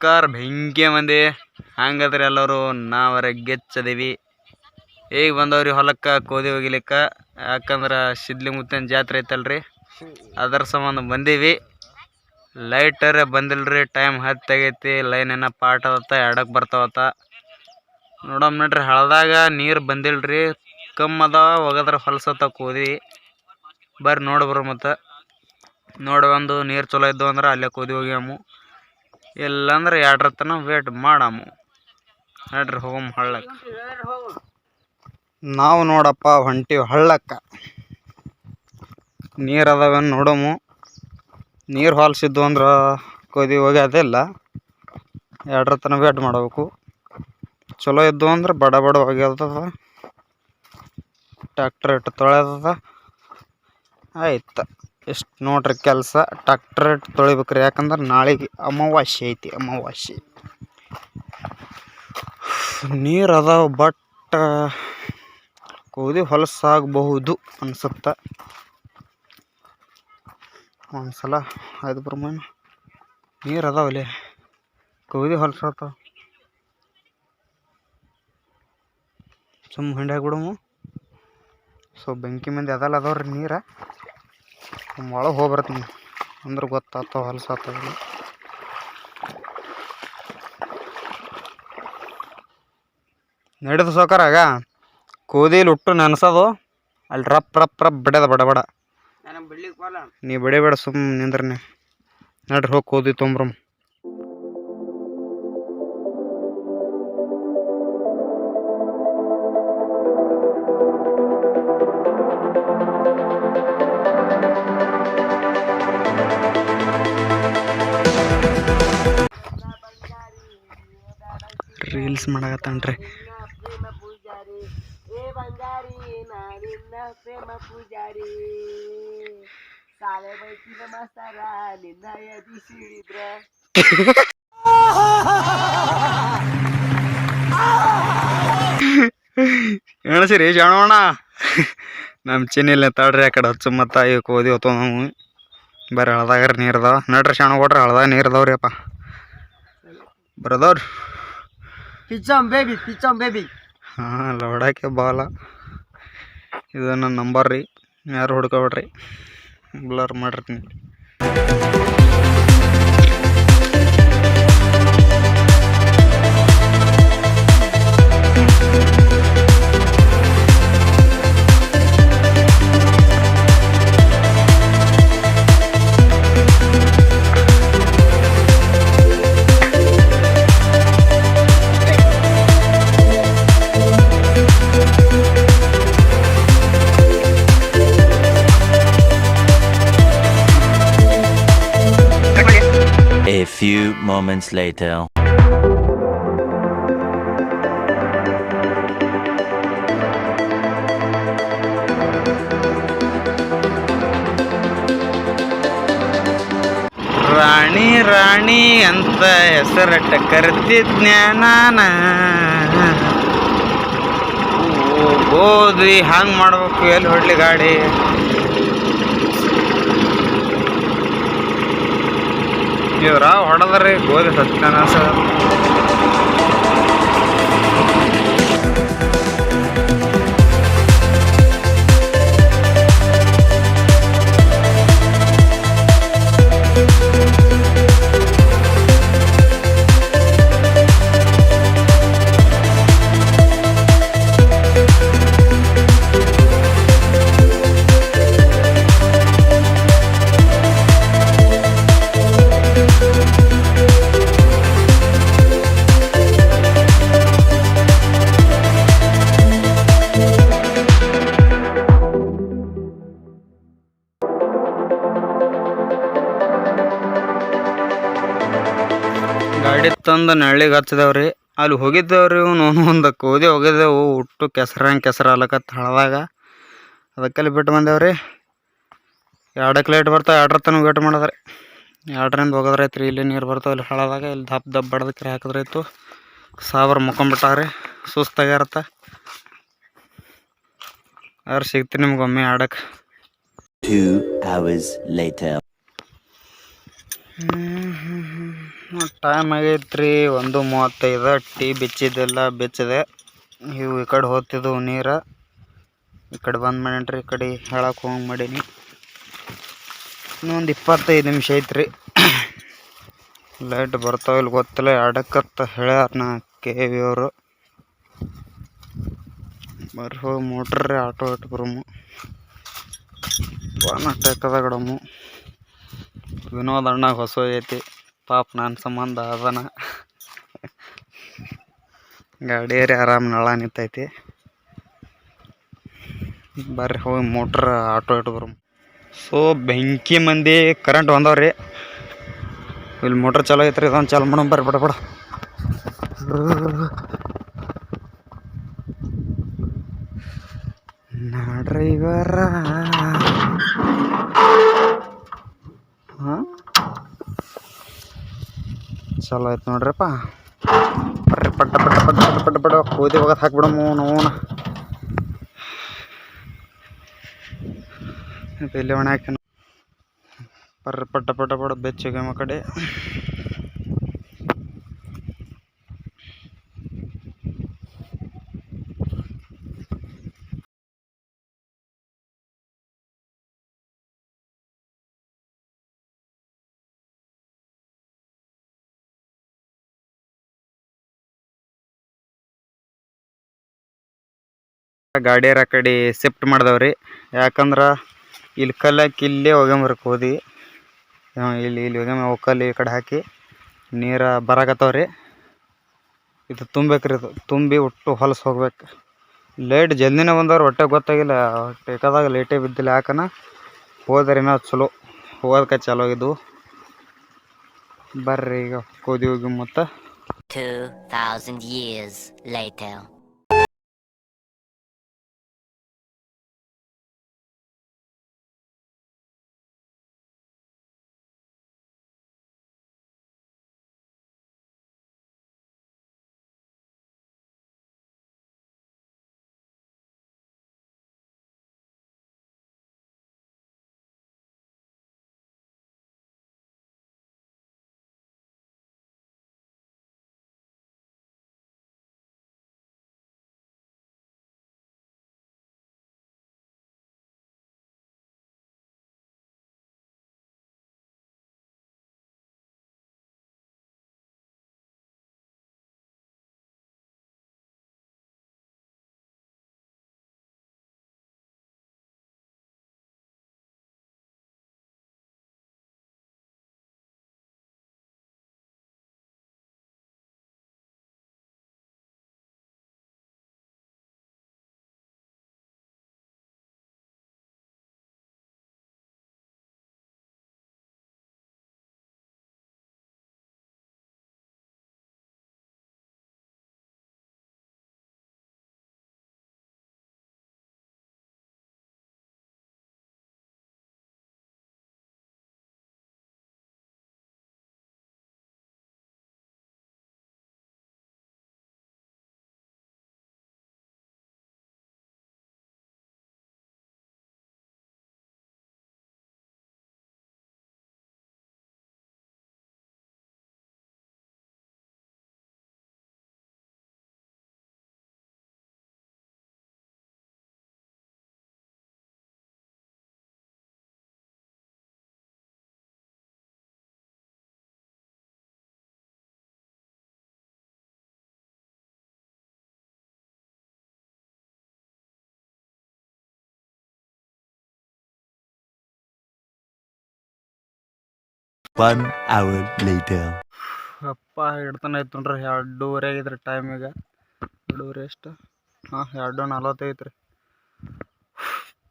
ನಮಸ್ಕಾರ, ಬೆಂಕಿ ಮಂದಿ. ಹಂಗದ್ರಿ ಎಲ್ಲರೂ ನಾವರ ಗೆಚ್ಚದೀವಿ. ಈಗ ಬಂದವ್ರಿ ಹೊಲಕ್ಕೆ ಕೋದಿ ಹೋಗಿಲಿಕ್ಕ? ಯಾಕಂದ್ರೆ ಸಿದ್ಲಿ ಮುತ್ತಿನ ಜಾತ್ರೆ ಐತಲ್ರಿ? ಅದರ ಸಂಬಂಧ ಬಂದೀವಿ. ಲೈಟರ ಬಂದಿಲ್ರಿ ಟೈಮ್ ಹತ್ತಾಗೈತಿ ಲೈನ್ ಏನ ಪಾಟ್ ಆದತ್ತ ಎಡಕ್ಕೆ ಬರ್ತಾವತ್ತ. ನೋಡಮ್ ನೋಡ್ರಿ ಹಳದಾಗ ನೀರು ಬಂದಿಲ್ರಿ ಕಮ್ಮಿ ಅದಾವ ಒಗದ್ರ ಹೊಲ್ಸತ್ತ ಕೋದಿ ಬರ್ರಿ ನೋಡ್ಬರು ಮತ್ತು. ನೋಡಿ ಒಂದು ನೀರು ಚಲೋ ಇದ್ದು ಅಂದ್ರೆ ಅಲ್ಲೇ ಕೋದಿ ಹೋಗ್ಯಾಮು. ಇಲ್ಲಾಂದ್ರೆ ಎರಡರ ತನ ವೇಟ್ ಮಾಡಾಮು. ನಡ್ರಿ ಹೋಗಮ್ ಹಳ್ಳಕ್ಕೆ ನಾವು ನೋಡಪ್ಪ ಹೊಂಟಿವಿ ಹಳ್ಳಕ್ಕೆ. ನೀರು ಅದಾವೇನು ನೋಡಮು. ನೀರು ಹೊಲ್ಸಿದ್ದು ಅಂದ್ರೆ ಅದೇ ಇಲ್ಲ. ಎರಡರ ತನ ವೇಟ್ ಮಾಡಬೇಕು. ಚಲೋ ಇದ್ದು ಅಂದ್ರೆ ಬಡ ಬಡ ಹೋಗ್ಯದ ಟ್ಯಾಕ್ಟ್ರ್ ಇಟ್ಟು ತೊಳೆದದ ಆಯ್ತು. ಎಷ್ಟು ನೋಡ್ರಿ ಕೆಲಸ ಟ್ಯಾಕ್ಟ್ರ್ ತೊಳಿಬೇಕ್ರಿ. ಯಾಕಂದ್ರೆ ನಾಳೆಗೆ ಅಮಾವಾಸ್ಯೆ ಐತಿ, ಅಮಾವಾಸ್ಯೆ. ನೀರು ಅದಾವ ಬಟ್ ಕೂದಿ ಹೊಲಸಾಗಬಹುದು ಅನ್ಸತ್ತೆ. ಒಂದ್ಸಲ ಸಲ ಪ್ರಮಾಣ ನೀರು ಅದಾವಲ್ಲಿ ಕೂದಿ ಹೊಲಸಾತ ಸುಮ್ಮ ಬಿಡಮು ಸೊ, ಬೆಂಕಿ ಮಂದಿ ಅದಲ್ಲ ಅದಾವ್ರಿ ನೀರು. ಒಳಗೆ ಹೋಗ್ಬರತ್ತೆ ಅಂದ್ರೆ ಗೊತ್ತಾಗ್ತಾವ ಹೊಲಸಾತಾವ ನಡೆದು ಸೌಕರಾಗ ಕೋದಿಲಿ ಹುಟ್ಟು ನೆನೆಸೋದು ಅಲ್ಲಿ ರಪ್ ರಪ್ ರಪ್ ಬಿಡದ ಬಡ ಬಡ. ನೀ ಬಡಿಬೇಡ ಸುಮ್ಮ ನಿಂದ್ರನೆ. ನಡ್ರಿ ಹೋಗಿ ಕೋದಿ ತೊಂಬ್ರಮ್. ಎದಿ ಸಿಡಿದ್ರ ಎಣಸಿರಿ ಜಾಣೋಣ ನಮ್ಮ ಚಿನ್ನಿಲ್ಲ ತಾಡ್ರಿ ಆ ಕಡೆ ಹಚ್ಚು ಮತ್ತು ಈಗ ಓದಿ ಹೊತ್ತು ನಾವು. ಬರೀ ಹಳದಾಗ ನೀರು ನಡ್ರಿ, ಶಾಣ ಕೊಡ್ರಿ ಹಳದಾಗ ನೀರು ಅಪ್ಪ. ಬರದವ್ರಿ. ಪಿಚ್ಚಮ್ ಬೇಬಿ ಪಿಚ್ಚಮ್ ಬೇಬಿ ಹಾಂ ಹೊಡಕ್ಕೆ ಬಾಲ. ಇದು ನನ್ನ ನಂಬರ್ ರೀ. ಯಾರು ಹುಡ್ಕೊಬೇಡ್ರಿ. ಬ್ಲರ್ ಮಾಡಿರ್ತೀನಿ. Moments later. ರಾಣಿ ರಾಣಿ ಅಂತ ಹೆಸರಟ್ಟ ಕರೆದಿದ್ನ್ಯಾನ ಓದ್ವಿ ಹಂಗೆ ಮಾಡ್ಬೇಕು ಎಲ್ಲಿ ಹೊಡ್ಲಿ ಗಾಡಿ ಹೊಡೆದ್ರಿ ಗೋಧಿ ಸತ್ಯನ ಸರ್ ನಳ್ಳಿ ನಳ್ಳಿಗೆ ಹಚ್ಚಿದವ್ರಿ. ಅಲ್ಲಿ ಹೋಗಿದ್ದವ್ರಿ ಇವನು ಒಂದು ಕೋದಿ ಹೋಗಿದ್ದೆವು ಉಟ್ಟು ಕೆಸರಂಗೆ ಕೆಸರು ಅಲಕತ್ತ ಹಳದಾಗ ಅದಕ್ಕಲ್ಲಿ ಬಿಟ್ಟು ಬಂದೇವ್ರಿ. ಎರಡಕ್ಕೆ ಲೈಟ್ ಬರ್ತಾವೆ ಎರಡರ ತನಕ ವೇಟ್ ಮಾಡಿದ್ರಿ. ಎರಡರಿಂದ ಹೋಗೋದ್ರೈತ್ರಿ ಇಲ್ಲಿ ನೀರು ಬರ್ತಾವೆ ಇಲ್ಲಿ ಹಳದಾಗ. ಇಲ್ಲಿ ದಪ್ಪ ದಪ್ಪ ಬಡ್ದಕ್ಕೆ ಹಾಕಿದ್ರೈತು ಸಾವಿರ ಸಾಬ್ರ ಮುಕೊಂಬಿಟ್ಟಾವ್ರಿ ಸುಸ್ತಾಗ್ಯಾರತ್ತ. ಅವ್ರು ಸಿಗ್ತೀನಿ ನಿಮ್ಗೆ ಒಮ್ಮೆ ಆಡಕ್ಕೆ Two hours later. ಟೈಮ್ ಆಗೈತ್ರಿ. ಒಂದು ಮೂವತ್ತೈದು, ಟೀ ಬಿಚ್ಚಿದ್ದೆಲ್ಲ ಬಿಚ್ಚಿದೆ. ಇವು ಈ ಕಡೆ ಹೋಗ್ತಿದ್ವು ನೀರು. ಈ ಕಡೆ ಬಂದ್ ಮಾಡೇನ್ರಿ ಈ ಕಡೆ ಹೇಳಕ್ಕೆ ಹೋಗಿ ಮಾಡೀನಿ. ಇನ್ನೊಂದು ಇಪ್ಪತ್ತೈದು ನಿಮಿಷ ಐತ್ರಿ. ಲೈಟ್ ಬರ್ತಾವ ಇಲ್ಲಿ ಗೊತ್ತಿಲ್ಲ ಎಡಕ್ಕತ್ತ ಹೇಳ್ಯಾರ ನಾ ಕೆ ವಿ ಅವರು. ಬರ್ರಿ ಹೋಗಿ ಮೋಟ್ರಿ, ಆಟೋ ಇಟ್ಟು ಬರಮು ಪಾನ ಕಡಮ್ಮು ವಿನೋದ್ ಅಣ್ಣ ಹೊಸ ಐತಿ. ಪಾಪ ನನ್ನ ಸಂಬಂಧ ಅದನ. ಗಾಡಿಯರಿ ಆರಾಮ್ ನಳ ನಿಂತೈತಿ. ಬರ್ರಿ ಹೋಗಿ ಮೋಟ್ರ್ ಆಟೋ ಇಟ್ಟು ಸೊ ಬೆಂಕಿ ಮಂದಿ ಕರೆಂಟ್ ಬಂದವ್ರಿ ಇಲ್ಲಿ ಮೋಟ್ರ್ ಚಲೋ ಐತ್ರಿ ಇದೊಂದು ಚಾಲು ಮಾಡೋಣ ಬರ್ರಿ, ಬಡ ಬಡ. ಡ್ರೈವರ ಚಲೋ ಆಯ್ತು ನೋಡ್ರಪ್ಪ. ಬರ್ರಿ ಪಟ್ಟ ಪಟ್ಟ ಪಟ್ಟ ಪಟ್ಟ ಪಟ್ಟ ಪಟ್ಟ ಕೂದಿ ಹೋಗೋದು ಹಾಕ್ಬಿಡಮು ನೋಣ ಇಲ್ಲಿ ಒಣ ಹಾಕ್ತೀನಿ ಬರ್ರಿ ಪಟ್ಟ ಪಟ್ಟ ಪಡ ಬೆಚ್ಚಗೆ ಕಡೆ. ಗಾಡಿಯರ ಕಡೆ ಶಿಫ್ಟ್ ಮಾಡ್ದವ್ರಿ. ಯಾಕಂದ್ರೆ ಇಲ್ಲಿ ಕಲ್ಲಾಕಿ ಇಲ್ಲೇ ಒಗ್ಯಂಬರಕ್ಕೆ ಹೋದಿ ಇಲ್ಲಿ ಇಲ್ಲಿ ಹೋಗ್ಯಂಬ ಒಕ್ಕಲ್ಲಿ ಈ ಕಡೆ ಹಾಕಿ ನೀರು ಬರಾಕತ್ತವ್ರಿ. ಇದು ತುಂಬೇಕ್ರಿ ಇದು ತುಂಬಿ ಒಟ್ಟು ಹೊಲಸು ಹೋಗ್ಬೇಕು. ಲೇಟ್ ಜಲ್ದಿನೇ ಬಂದವ್ರು ಹೊಟ್ಟೆ ಗೊತ್ತಾಗಿಲ್ಲ ಟೇಕದಾಗ ಲೇಟೇ ಬಿದ್ದಿಲ್ಲ. ಯಾಕನ? ಹೋದ್ರೆ ಏನೋ ಚಲೋ. ಹೋಗೋದಕ್ಕೆ ಚಲೋ ಆಗಿದ್ವು. ಬರ್ರಿ ಈಗ ಕೋದಿ ಹೋಗಿ ಮತ್ತು. 2,000 ಅವರ್ ಲೇಟರ್. ಅಪ್ಪ ಹಿಡ್ತಾನೆ ಐತೆ ನೋಡ್ರಿ. ಎರಡೂವರೆ ಆಗಿದ್ರಿ ಟೈಮ್ ಈಗ. ಎರಡೂವರೆ ಎಷ್ಟು? ಹಾಂ ಎರಡು ನಲ್ವತ್ತೈತ್ರಿ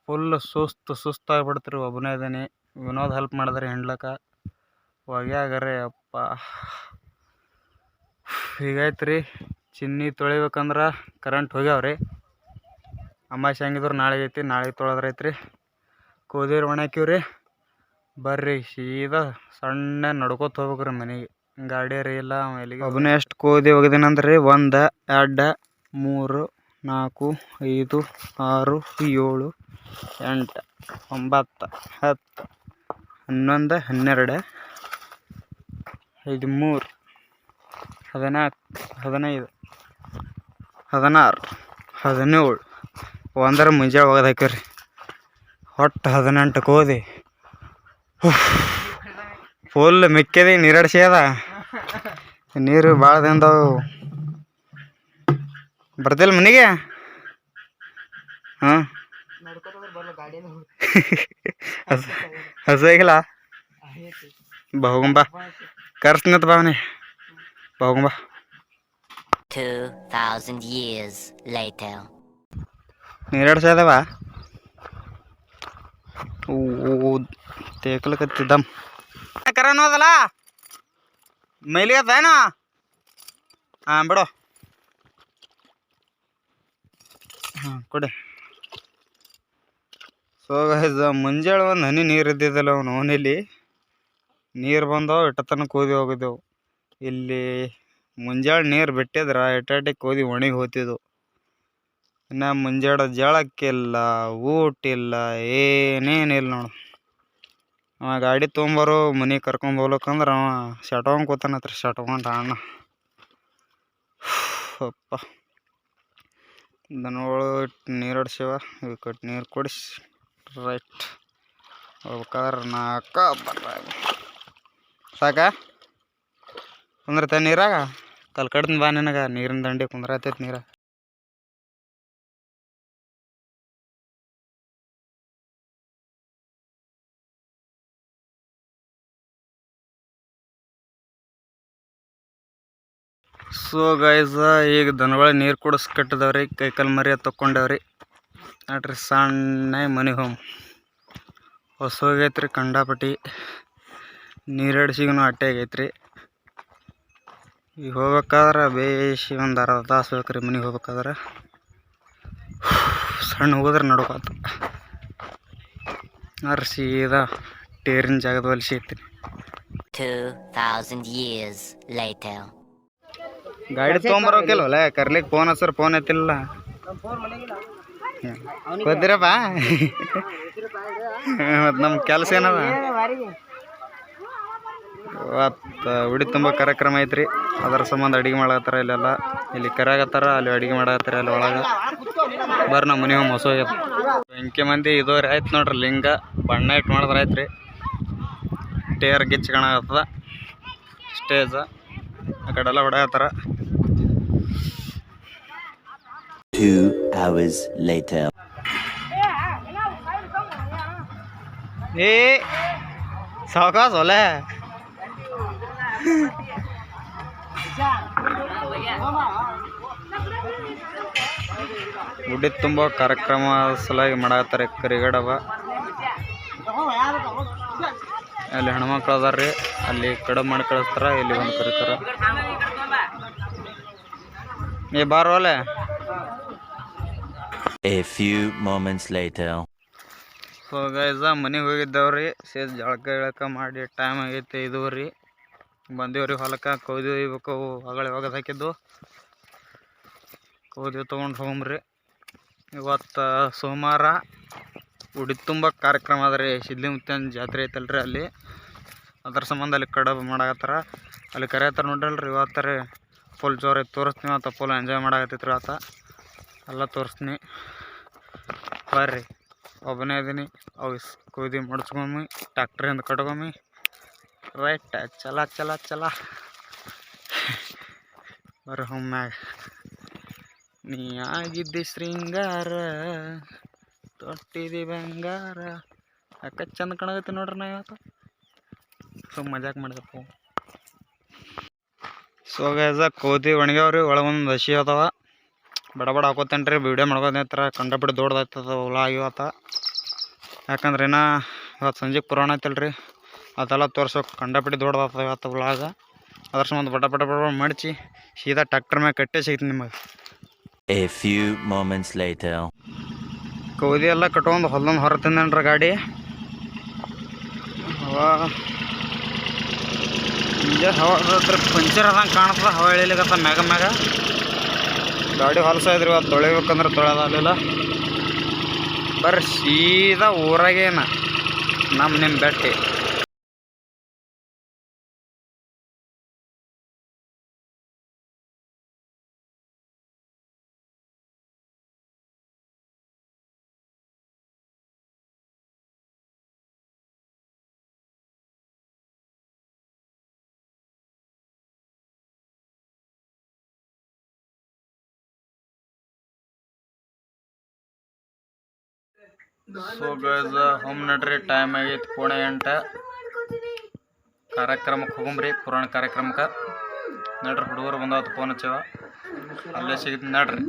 ಫುಲ್ ಸುಸ್ತು ಸುಸ್ತಾಗ್ಬಿಡ್ತ್ರಿ ಒಬ್ಬನೇ ಇದ್ದೀನಿ. ವಿನೋದ್ ಹೆಲ್ಪ್ ಮಾಡಿದ್ರಿ ಹಿಂಡ್ಲಕ್ಕ ಹೊಗ್ಯಾಗರೆ ಅಪ್ಪ. ಹೀಗಾಯ್ತು ರೀ. ಚಿನ್ನಿ ತೊಳಿಬೇಕಂದ್ರೆ ಕರೆಂಟ್ ಹೋಗ್ಯಾವ್ರಿ. ಅಮಾಸೆ ಹೆಂಗಿದ್ರು ನಾಳೆಗೆ ಐತಿ. ನಾಳೆಗೆ ತೊಳೆದ್ರೈತ್ರಿ ಕೂದಿರ್ ಒಣಕ್ಯವ್ರಿ ಬರ್ರಿ, ಸೀದಾ ಸಣ್ಣ ನಡ್ಕೋತ ಹೋಗ್ಬೇಕ್ರಿ ಮನೆಗೆ. ಗಾಡಿ ರೀ ಇಲ್ಲ ಎಲ್ಲಿಗೆ ಒಬ್ಬನೇ ಎಷ್ಟು ಕೋದಿ ಒಗ್ದಿನಂದ್ರೆ? ಒಂದು, ಎರಡು, ಮೂರು, ನಾಲ್ಕು, ಐದು, ಆರು, ಏಳು, ಎಂಟು, ಒಂಬತ್ತು, ಹತ್ತು, ಹನ್ನೊಂದು, ಹನ್ನೆರಡು ಹದಿಮೂರು ಹದಿನಾಲ್ಕು ಹದಿನೈದು, ಹದಿನಾರು, ಹದಿನೇಳು. ಒಂದರ ಮುಂಜಾನೆ ಒಗದು ಹಾಕಿವ್ರಿ ಒಟ್ಟು ಹದಿನೆಂಟು ಓದಿ ಫುಲ್ ಮಿಕ್ಕಿದೆ ನೀರಡಿಸಿ ಅದ. ನೀರು ಭಾಳ ದಿನದವು ಬರ್ತಿಲ್ಲ ಮನೆಗೆ? ಹಾಂ? ಹಸಾಗಿಲ್ಲ? ಬಾ ಹೋಗಂಬ ಕರ್ಸ್ನತ್ ಬಾ ಅವನಿ ಬಾ ಹೋಗಂಬ 2,000 years later. ನೀರೆರಡು ಸೇದವ ಓ ತೇಕ್ಲಕತ್ತಿದ್ದಮ್ ಕರ ಅನ್ನೋದಲ್ಲ ಮೈಲಿಗೆ ಅದೇನ ಹಾಂ, ಬಿಡು. ಹಾಂ, ಕೊಡಿ. ಸೊ ಮುಂಜಾನೆ ಒಂದು ಹನಿ ನೀರು ಇದ್ದಿದ್ದಲ್ಲ ಅವನು ಓನಿಲಿ ನೀರು ಬಂದವು ಇಟ್ಟತನ ಕೂದಿ ಹೋಗಿದ್ದೆವು. ಇಲ್ಲಿ ಮುಂಜಾನೆ ನೀರು ಬಿಟ್ಟಿದ್ರೆ ಎಟಾಟಿಗೆ ಕೂದಿ ಒಣಗಿ ಹೋಗ್ತಿದ್ವು ಇನ್ನು ಮುಂಜಾಡ ಜಳಕ್ಕಿಲ್ಲ ಊಟ ಇಲ್ಲ ಏನೇನಿಲ್ಲ ನೋಡು. ಅವ ಗಾಡಿ ತೊಗೊಂಬರೋ, ಮನೆಗೆ ಕರ್ಕೊಂಡು ಹೋಗ್ಲಕ್ಕಂದ್ರೆ ಅವ ಶಟ್ಕೊಂಡ್ ಕೂತಾನತ್ರ ಶಟ್ಕೊಂಡ ಅಣ್ಣ ಅಪ್ಪ. ದನಗಳು ನೀರು ಹೊಡ್ಸ್ಯಾವ ಇವಕ್ಕೆ ನೀರು ಕೊಡಿಸಿ, ರೈಟ್. ಹೋಗ್ಬೇಕಾದ್ರೆ ನಾಲ್ಕ ಬರ ಸಾಕ? ಕುಂದ್ರತ ನೀರಾಗ? ಕಲ್ಕಡ್ದು ಬಾ ನಿನಗೆ, ನೀರಿನ ದಂಡಿ ಕುಂದ್ರತೈತಿ ನೀರಾಗ. ಸೊ ಗೈಸ ಈಗ ದನಗಳ ನೀರು ಕುಡಿಸ್ ಕಟ್ಟಿದವ್ರಿ ಕೈಕಾಲು ಮರಿ ತಕ್ಕೊಂಡವ್ರಿ ನೋಡ್ರಿ ಸಣ್ಣ ಮನೆ ಹೋಮ್ ಹೊಸೋಗೈತ್ರಿ ಕಂಡಾಪಟ್ಟಿ. ನೀರಡಿಸಿಗೂ ಅಟ್ಟೆ ಆಗೈತ್ರಿ. ಈಗ ಹೋಗ್ಬೇಕಾದ್ರೆ ಬೇಸಿ ಒಂದು ಅರ್ಧ ತಾಸು ಬೇಕ್ರಿ ಮನೆಗೆ ಹೋಗ್ಬೇಕಾದ್ರೆ. ಸಣ್ಣ ಹೋಗಿದ್ರೆ ನಡ್ಕೋತ ನೋಡ್ರಿ, ಸೀದಾ ಟೇರಿನ ಜಾಗದ ಹೊಲಿಸಿ ಗಾಡಿ ತೊಗೊಂಬರೋಕಿಲ್ವಲ್ಲ ಕರ್ಲಿಕ್ಕೆ ಫೋನ್ ಹಸ್ರ ಫೋನ್ ಎತ್ತಿಲ್ಲ ಗೊತ್ತಿರಪ್ಪ ಮತ್ತು ನಮ್ಮ ಕೆಲಸ ಏನದ? ಇವತ್ತು ಉಡಿ ತುಂಬ ಕಾರ್ಯಕ್ರಮ ಐತ್ರಿ. ಅದರ ಸಂಬಂಧ ಅಡಿಗೆ ಮಾಡತ್ತಾರ ಇಲ್ಲೆಲ್ಲ. ಇಲ್ಲಿ ಕರೆಯಾಗತ್ತಾರ ಅಲ್ಲಿ ಅಡಿಗೆ ಮಾಡತ್ತಾರ ಅಲ್ಲಿ ಒಳಗೆ. ಬರ್ರಿ ನಮ್ಮ ಮನೆ ಹೋಗ್ಯದ ಬೆಂಕಿ ಮಂದಿ ಇದೋರಿ ಆಯ್ತು ನೋಡ್ರಿ ಲಿಂಗ. ಬಣ್ಣ ಇಟ್ಟು ಮಾಡಿದ್ರೆ ಆಯ್ತು ರೀ ಟೇರ್ ಗಿಚ್ಚ ಕಾಣಕತ್ತದ. ಸ್ಟೇಜ. ಆ ಕಡೆ ಎಲ್ಲ ಹೊಡ್ಯಾತ್ತಾರ Two hours later. ಏ, ಸಾವಕಾಶ ಒಲೆ ಉಡಿ ತುಂಬ ಕಾರ್ಯಕ್ರಮ ಸಲುವಾಗಿ ಮಾಡತ್ತಾರೆ ಕರಿಗಡವ. ಅಲ್ಲಿ ಹೆಣ್ಮಕ್ಳು ಅದಾರ್ರಿ ಅಲ್ಲಿ ಕಡೆ ಮಾಡಿ ಕಳಿಸ್ತಾರ, ಇಲ್ಲಿ ಒಂದು ಕರಿತಾರ. ಏ, ಬಾರ ಒಲೆ few moments later. So guys ಮನೆಗೆ ಹೋಗಿದ್ದೇವ್ರಿ. ಸೇಸ್ ಜಳಕ ಗಿಳಕ ಮಾಡಿ ಟೈಮ್ ಆಗೈತೆ ಇದು ಬಂದೇವ್ರಿ ಹೊಲಕ್ಕೆ ಒಯ್ಬೇಕು. ಅವು ಹೊಗಳ ಒಗದು ಹಾಕಿದ್ದು? ಕೌದಿ ತೊಗೊಂಡು ಹೋಗ್ರಿ ಇವತ್ತು ಸೋಮವಾರ ಉಡಿ ತುಂಬ ಕಾರ್ಯಕ್ರಮ ಅದ ರೀ ಸಿದ್ಲಿ ಮುತ್ತನ ಜಾತ್ರೆ ಐತಲ್ರಿ ಅಲ್ಲಿ. ಅದ್ರ ಸಂಬಂಧ ಅಲ್ಲಿ ಕಡಬ ಮಾಡಕತ್ತಾರ. ಅಲ್ಲಿ ಕರೆಯತ್ತಾರ ನೋಡ್ರಲ್ರಿ ಇವತ್ತು ರೀ ಫುಲ್ ಜೋರಾಗಿ ತೋರಿಸ್ತೀನಿ. ಆತ ಫುಲ್ ಎಂಜಾಯ್ ಮಾಡಾಕತ್ತೈತ್ರಿ ಆತ ಎಲ್ಲ ತೋರಿಸ್ತೀನಿ. ಬರ್ರಿ. ಒಬ್ಬನೇ ಇದೀನಿ. ಅವು ಕೂದಿ ಮಡ್ಸ್ಕೊಮ್ಮಿ ಟ್ಯಾಕ್ಟ್ರಿಂದ ಕಟ್ಕೊಮ್ಮಿ ರೈಟ್ ಚಲ ಚಲ ಚಲ. ಬರ್ರಿ ಹೊಮ್ಮ್ಯಾಗ ನೀ ಆಗಿದ್ದಿ ಶೃಂಗಾರ, ತೊಟ್ಟಿದಿ ಬಂಗಾರ. ಯಾಕೆ ಚಂದ ಕಾಣಕತ್ತಿ ನೋಡ್ರಿ ನಾ ಇವತ್ತು? ಸೊ ಮಜಾಕ್ ಮಾಡಿದಪ್ಪ ಸೊ ಗೈಸ ಕೋತಿ ಒಣಗ್ಯಾವ್ರಿ, ಒಳಗೊಂದು ಹಸಿ ಅದಾವ. ಬಡ ಬಡ ಹಾಕೋತೇನೆ ರೀ ವೀಡಿಯೋ ಮಾಡ್ಕೋತ ಕಂಡಪಟ್ಟು ದೊಡ್ಡದಾಯ್ತದ ಹೊಲ ಆಗಿವತ್ತ ಯಾಕಂದ್ರೆ ಏನೋ ಇವತ್ತು ಸಂಜೆಗೆ ಪುರಾಣ ಐತಲ್ಲ ರೀ ಅದೆಲ್ಲ ತೋರ್ಸೋಕೆ ಕಂಡಪಟ್ಟು ದೊಡ್ಡದಾಗ್ತದ ಇವತ್ತು ವ್ಲಾಗ ಅದ್ರ ಸಂಬಂಧ ಬಡ ಬಡ ಬಡ ಮಡಚಿ ಸೀದಾ ಟ್ಯಾಕ್ಟರ್ ಮ್ಯಾಗ ಕಟ್ಟೆ ಸಿಗ್ತೀನಿ ನಿಮಗೆ. A few moments later. ಕೌದಿ ಎಲ್ಲ ಕಟ್ಕೊಂಡು ಹೊಲ್ದೊಂದು ಹೊರ ತಂದೇನ್ರಿ ಗಾಡಿ. ಹವಾ ಹವಾ ಪಂಚರ್ ಅದಂಗೆ ಕಾಣ್ತದ ಹವಾ ಇಳಿಲಿಕ್ಕೆ ಮ್ಯಾಗ ಮ್ಯಾಗ. ಗಾಡಿ ಹೊಲಸ ಇದ್ರಿ ಇವತ್ತು ತೊಳಿಬೇಕಂದ್ರೆ ತೊಳೆದಾಗಲಿಲ್ಲ ಬರ್ರಿ ಸೀದಾ ಊರಾಗೇನ ನಮ್ಮ ನಿಮ್ಮ ಬೆಟ್ಟಿ. ಸೊ ಗೈಸ್ ಹೋಮ್ ನಡ್ರಿ ಟೈಮ್ ಆಗೈತಿ ಪುಣೆ ಎಂಟ. ಕಾರ್ಯಕ್ರಮಕ್ಕೆ ಹೋಗಂಬ್ರಿ ಪುರಾಣ ಕಾರ್ಯಕ್ರಮಕ್ಕೆ. ನಡ್ರಿ, ಹುಡುಗರು ಬಂದಾವತ್ತು ಫೋನ್ ಹಚ್ಚವ. ಅಲ್ಲೇ ಸಿಗುತ್ತೆ ನಡ್ರಿ.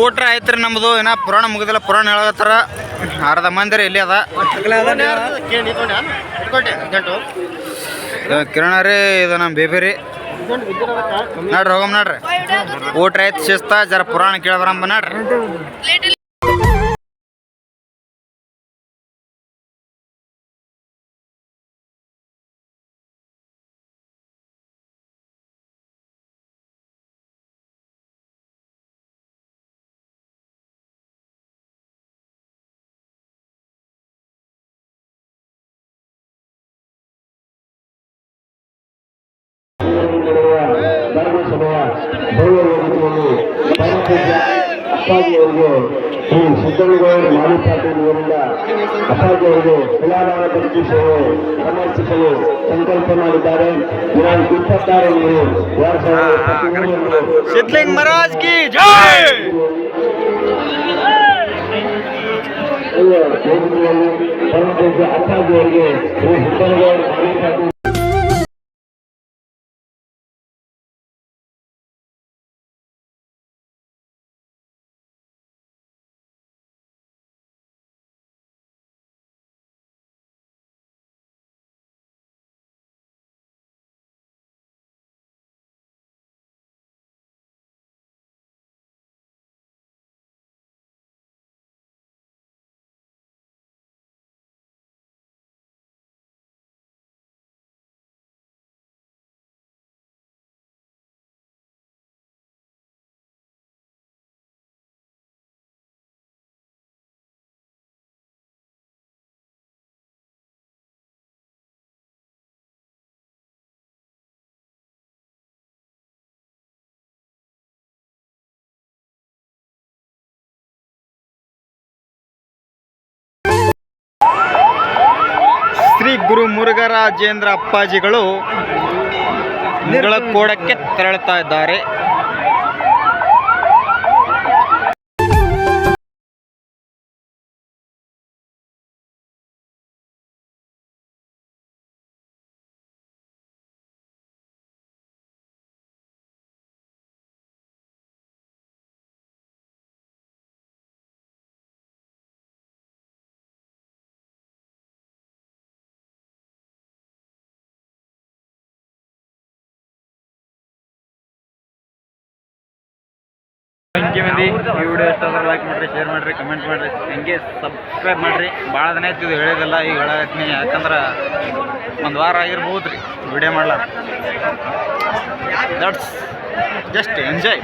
ಊಟ ಆಯ್ತ್ರಿ ನಮ್ಮದು ಇನ್ನ ಪುರಾಣ ಮುಗಿದಿಲ್ಲ. ಪುರಾಣ ಹೇಳತ್ತಾರ ಅರ್ಧ ಮಂದಿರ ಇಲ್ಲಿ ಅದ. ಕಿರಣ ರೀ, ಇದು ನಮ್ಮ ಬೇಬಿ ರೀ. ನೋಡ್ರಿ ಹೋಗಮ್ ನೋಡ್ರಿ. ಊಟ ಆಯ್ತು, ಶಿಸ್ತ. ಜರ ಪುರಾಣ ಕೇಳಬರಂಬ ನೋಡ್ರಿ. ಅಪ್ಪಾಜಿಯವರಿಗೆ ಶ್ರೀ ಸಿದ್ದನಗೌಡ ಮಾಲಿ ಪಾಟೀಲ್ ಇವರಿಂದ ಅಪ್ಪಾಜಿಯವರಿಗೆ ತುಲಾಭಾರ ಬದುಕಿ ಸೇವೆ ಸಮರ್ಪಿಸಲು ಸಂಕಲ್ಪ ಮಾಡಿದ್ದಾರೆ ದಿನಾಂಕ ಇಪ್ಪತ್ತಾರರಂದು ಎರಡ್ ಸಾವಿರದ ಇಪ್ಪತ್ಮೂರರಂದು ಸಿದ್ಲಿಂಗ್ ಮಹಾರಾಜ್ ಕಿ ಜೈ ವೇದಿಕೆಯಲ್ಲಿ ಪರಮಪೂಜ್ಯ ಅಪ್ಪಾಜಿಯವರಿಗೆ ಶ್ರೀ ಸಿದ್ದನಗೌಡ ಮಾಲಿ ಪಾಟೀಲ್ ಗುರು ಮುರುಘರಾಜೇಂದ್ರ ಅಪ್ಪಾಜಿಗಳು ಕೋಡಕ್ಕೆ ತೆರಳುತ್ತಾ ಇದ್ದಾರೆ. ಮಂದಿ ಈ ವಿಡಿಯೋ ಇಷ್ಟ ಆದ್ರೆ ಲೈಕ್ ಮಾಡ್ರಿ ಶೇರ್ ಮಾಡ್ರಿ ಕಮೆಂಟ್ ಮಾಡ್ರಿ ಹಂಗೆ ಸಬ್ಸ್ಕ್ರೈಬ್ ಮಾಡ್ರಿ. ಭಾಳ ದಿನ ಆಯ್ತು ಇದು ಹೇಳಿದಿಲ್ಲ ಈಗ ಹೇಳತ್ತೀನಿ ಯಾಕಂದ್ರೆ ಒಂದು ವಾರ ಆಗಿರ್ಬೋದು ರೀ ವಿಡಿಯೋ ಮಾಡ್ಲಾರ ದಟ್ಸ್ ಜಸ್ಟ್ ಎಂಜಾಯ್